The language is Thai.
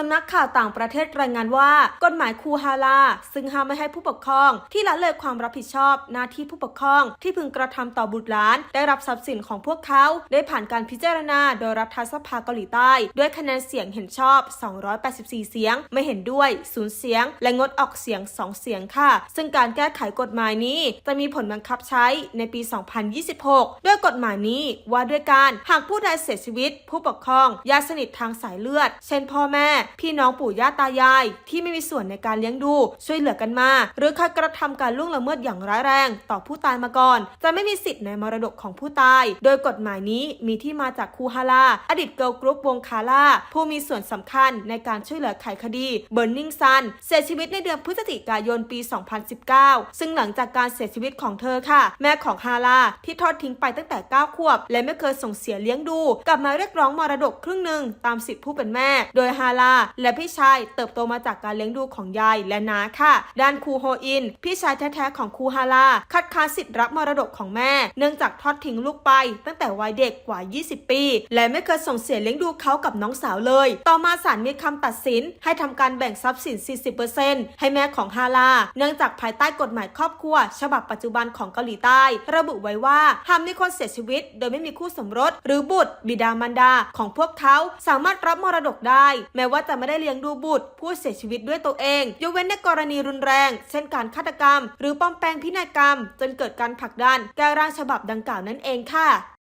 สำนักข่าวต่างประเทศรายงานว่า กฎหมายคูฮาลา ซึ่งห้ามไม่ให้ผู้ปกครอง ที่ละเลยความรับผิดชอบ หน้าที่ผู้ปกครอง ที่พึงกระทำต่อบุตรหลาน ได้รับทรัพย์สินของพวกเขา ได้ผ่านการพิจารณาโดยรัฐสภาเกาหลีใต้ ด้วยคะแนนเสียงเห็นชอบ 284 เสียง ไม่เห็นด้วยศูนย์เสียง และงดออกเสียง 2 เสียงค่ะ ซึ่งการแก้ไขกฎหมายนี้ จะมีผลบังคับใช้ในปี 2026 ด้วยกฎหมายนี้ว่าด้วยการหากผู้ใดเสียชีวิต ผู้ปกครองญาติสนิททางสายเลือด เช่นพ่อแม่พี่น้องปู่ย่าตายาย ที่ไม่มีส่วนในการเลี้ยงดู ช่วยเหลือกันมา หรือใครกระทำการล่วงละเมิดอย่างร้ายแรง ต่อผู้ตายมาก่อน จะไม่มีสิทธิ์ในมรดกของผู้ตาย โดยกฎหมายนี้มีที่มาจากคูฮาลาอดีตเกิร์ลกรุ๊ปวงคาร่าผู้มีส่วนสำคัญในการช่วยเหลือไขคดีเบิร์นิงซันเสียชีวิตในเดือนพฤศจิกายนปี 2019 ซึ่งหลังจากการเสียชีวิตของเธอค่ะ แม่ของฮาลาที่ทอดทิ้งไปตั้งแต่ 9 ขวบ และไม่เคยส่งเสียเลี้ยงดู กลับมาเรียกร้องมรดกครึ่งหนึ่งตามสิทธิผู้เป็นแม่ โดยฮาลาและพี่ชายเติบโตมาจากการเลี้ยงดูของยายและน้าค่ะ ด้านคูโฮอิน พี่ชายแท้ๆของคูฮาลาคัดค้านสิทธิ์รับมรดกของแม่ เนื่องจากทอดทิ้งลูกไป ตั้งแต่วัยเด็กกว่า 20 ปี และไม่เคยส่งเสียเลี้ยงดูเขากับน้องสาวเลย ต่อมาศาลมีคำตัดสิน ให้ทำการแบ่งทรัพย์สิน 40%ให้แม่ของฮาลาเนื่องจากภายใต้กฎหมายครอบครัว ฉบับปัจจุบันของเกาหลีใต้ ระบุไว้ว่าหากมีคนเสียชีวิต โดยไม่มีคู่สมรส หรือบุตร บิดามารดาของพวกเขาสามารถรับมรดกได้ แม้ว่าจะไม่ได้เลี้ยงดูบุตร ผู้เสียชีวิตด้วยตัวเอง ยกเว้นในกรณีรุนแรง เช่นการฆาตกรรม หรือปลอมแปลงพินัยกรรม จนเกิดการผลักดันแก้ร่างฉบับดังกล่าวนั่นเองค่ะ